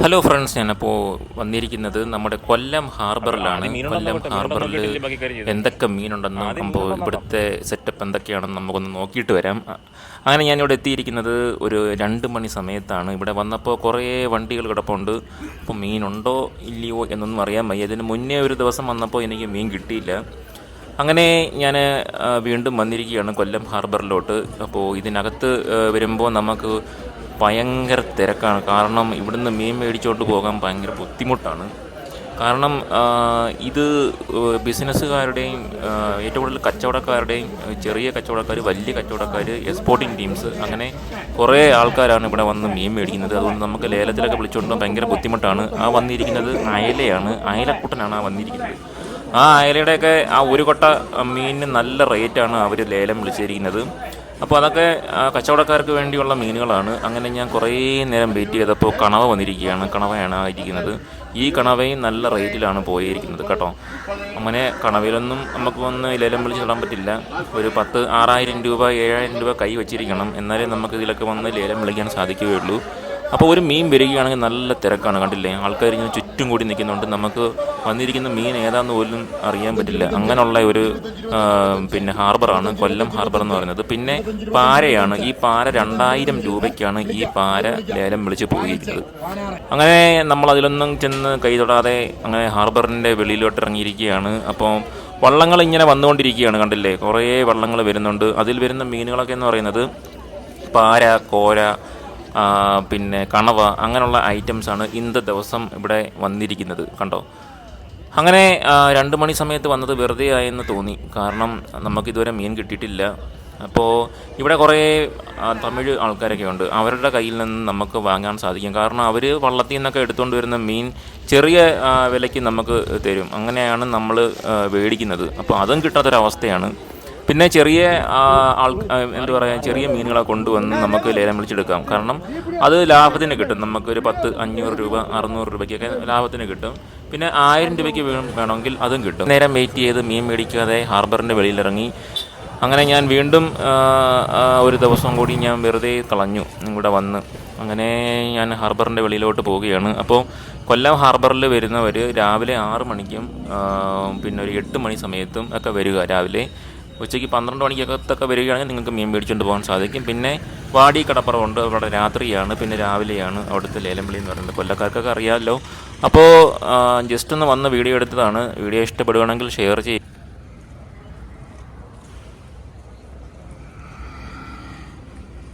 Hello friends ഞാനപ്പോൾ വന്നിരിക്കുന്നത് നമ്മുടെ കൊല്ലം ഹാർബറിലാണ്. കൊല്ലം ഹാർബറിൽ എന്തൊക്കെ മീനുണ്ടെന്ന് അപ്പോൾ ഇവിടുത്തെ സെറ്റപ്പ് എന്തൊക്കെയാണെന്ന് നമുക്കൊന്ന് നോക്കിയിട്ട് വരാം. അങ്ങനെ ഞാനിവിടെ എത്തിയിരിക്കുന്നത് ഒരു രണ്ട് മണി സമയത്താണ്. ഇവിടെ വന്നപ്പോൾ കുറേ വണ്ടികൾ കിടപ്പുണ്ട്. അപ്പോൾ മീനുണ്ടോ ഇല്ലയോ എന്നൊന്നും അറിയാൻ വയ്യ. ഇതിന് മുന്നേ ഒരു ദിവസം വന്നപ്പോൾ എനിക്ക് മീൻ കിട്ടിയില്ല. അങ്ങനെ ഞാൻ വീണ്ടും വന്നിരിക്കുകയാണ് കൊല്ലം ഹാർബറിലോട്ട്. അപ്പോൾ ഇതിനകത്ത് വരുമ്പോൾ നമുക്ക് ഭയങ്കര തിരക്കാണ്. കാരണം ഇവിടുന്ന് മീൻ മേടിച്ചോട്ട് പോകാൻ ഭയങ്കര ബുദ്ധിമുട്ടാണ്. കാരണം ഇത് ബിസിനസ്സുകാരുടെയും ഏറ്റവും കൂടുതൽ കച്ചവടക്കാരുടെയും ചെറിയ കച്ചവടക്കാർ വലിയ കച്ചവടക്കാർ എക്സ്പോർട്ടിംഗ് ടീംസ് അങ്ങനെ കുറേ ആൾക്കാരാണ് ഇവിടെ വന്ന് മീൻ മേടിക്കുന്നത്. അതുകൊണ്ട് നമുക്ക് ലേലത്തിലൊക്കെ വിളിച്ചുകൊണ്ട് ഭയങ്കര ബുദ്ധിമുട്ടാണ്. ആ വന്നിരിക്കുന്നത് അയലയാണ്. അയലക്കൂട്ടനാണ് ആ വന്നിരിക്കുന്നത്. ആ അയലയുടെയൊക്കെ ആ ഒരു കൊട്ട മീനിന് നല്ല റേറ്റാണ് അവർ ലേലം വിളിച്ചിരിക്കുന്നത്. അപ്പോൾ അതൊക്കെ കച്ചവടക്കാർക്ക് വേണ്ടിയുള്ള മീനുകളാണ്. അങ്ങനെ ഞാൻ കുറേ നേരം വെയിറ്റ് ചെയ്തപ്പോൾ കണവ വന്നിരിക്കുകയാണ്. കണവയാണ് ആയിരിക്കുന്നത് ഈ കണവയും നല്ല റേറ്റിലാണ് പോയിരിക്കുന്നത് കേട്ടോ. അങ്ങനെ കണവയിലൊന്നും നമുക്ക് ഒന്ന് ലേലം വിളിച്ച് പറ്റില്ല. ഒരു പത്ത് ആറായിരം രൂപ ഏഴായിരം രൂപ കൈ വെച്ചിരിക്കണം. എന്നാലേ നമുക്ക് ഇതിലൊക്കെ വന്ന് ലേലം വിളിക്കാൻ സാധിക്കുകയുള്ളൂ. അപ്പോൾ ഒരു മീൻ വരികയാണെങ്കിൽ നല്ല തിരക്കാണ് കണ്ടില്ലേ? ആൾക്കാർ ഇങ്ങനെ ചുറ്റും കൂടി നിൽക്കുന്നുണ്ട്. നമുക്ക് വന്നിരിക്കുന്ന മീൻ ഏതാണെന്ന് പോലും അറിയാൻ പറ്റില്ല. അങ്ങനെയുള്ള ഒരു പിന്നെ ഹാർബറാണ് കൊല്ലം ഹാർബർ എന്ന് പറയുന്നത്. പിന്നെ പാരയാണ്. ഈ പാര രണ്ടായിരം രൂപയ്ക്കാണ് ഈ പാര ലേലം വിളിച്ച് പോയിരിക്കുന്നത്. അങ്ങനെ നമ്മൾ അതിലൊന്നും ചെന്ന് കൈ തൊടാതെ അങ്ങനെ ഹാർബറിന്റെ വെളിയിലോട്ട് ഇറങ്ങിയിരിക്കുകയാണ്. അപ്പോൾ വള്ളങ്ങൾ ഇങ്ങനെ വന്നുകൊണ്ടിരിക്കുകയാണ് കണ്ടില്ലേ? കുറേ വള്ളങ്ങൾ വരുന്നുണ്ട്. അതിൽ വരുന്ന മീനുകളൊക്കെ എന്ന് പറയുന്നത് പാര കോര പിന്നെ കണവ അങ്ങനെയുള്ള ഐറ്റംസാണ് ഇന്നത്തെ ദിവസം ഇവിടെ വന്നിരിക്കുന്നത് കണ്ടോ? അങ്ങനെ രണ്ട് മണി സമയത്ത് വന്നത് വെറുതെ ആയെന്ന് തോന്നി. കാരണം നമുക്കിതുവരെ മീൻ കിട്ടിയിട്ടില്ല. അപ്പോൾ ഇവിടെ കുറേ തമിഴ് ആൾക്കാരൊക്കെ ഉണ്ട്. അവരുടെ കയ്യിൽ നിന്ന് നമുക്ക് വാങ്ങാൻ സാധിക്കും. കാരണം അവർ വള്ളത്തിൽ നിന്നൊക്കെ എടുത്തുകൊണ്ട് വരുന്ന മീൻ ചെറിയ വിലയ്ക്ക് നമുക്ക് തരും. അങ്ങനെയാണ് നമ്മൾ മേടിക്കുന്നത് അപ്പോൾ അതും കിട്ടാത്തൊരവസ്ഥയാണ്. പിന്നെ ചെറിയ ആൾ എന്താ പറയുക ചെറിയ മീനുകളെ കൊണ്ടുവന്ന് നമുക്ക് ലേലം വിളിച്ചെടുക്കാം. കാരണം അത് ലാഭത്തിന് കിട്ടും. നമുക്കൊരു പത്ത് അഞ്ഞൂറ് രൂപ അറുന്നൂറ് രൂപയ്ക്കൊക്കെ ലാഭത്തിന് കിട്ടും. പിന്നെ ആയിരം രൂപയ്ക്ക് വേണമെങ്കിൽ അതും കിട്ടും. നേരം വെയിറ്റ് ചെയ്ത് മീൻ മേടിക്കാതെ ഹാർബറിന്റെ വെളിയിലിറങ്ങി. അങ്ങനെ ഞാൻ വീണ്ടും ഒരു ദിവസം കൂടി ഞാൻ വെറുതെ കളഞ്ഞു. ഇവിടെ വന്ന്. അങ്ങനെ ഞാൻ ഹാർബറിന്റെ വെളിയിലോട്ട് പോവുകയാണ്. അപ്പോൾ കൊല്ലം ഹാർബറിൽ വരുന്നവർ രാവിലെ ആറ് മണിക്കും പിന്നെ ഒരു എട്ട് മണി സമയത്തും ഒക്കെ വരിക. രാവിലെ ഉച്ചയ്ക്ക് പന്ത്രണ്ട് മണിക്കകത്തൊക്കെ വരികയാണെങ്കിൽ നിങ്ങൾക്ക് മീൻ മേടിച്ചുകൊണ്ട് പോകാൻ സാധിക്കും. പിന്നെ വാടി കടപ്പുറമുണ്ട് അവിടെ രാത്രിയാണ്. പിന്നെ രാവിലെയാണ് അവിടുത്തെ ലേലംവിളി എന്ന് പറയുന്നത്. കൊല്ലക്കാർക്കൊക്കെ അറിയാമല്ലോ അപ്പോൾ ജസ്റ്റ് ഒന്ന് വന്ന് വീഡിയോ എടുത്തതാണ്. വീഡിയോ ഇഷ്ടപ്പെടുകയാണെങ്കിൽ ഷെയർ ചെയ്യും.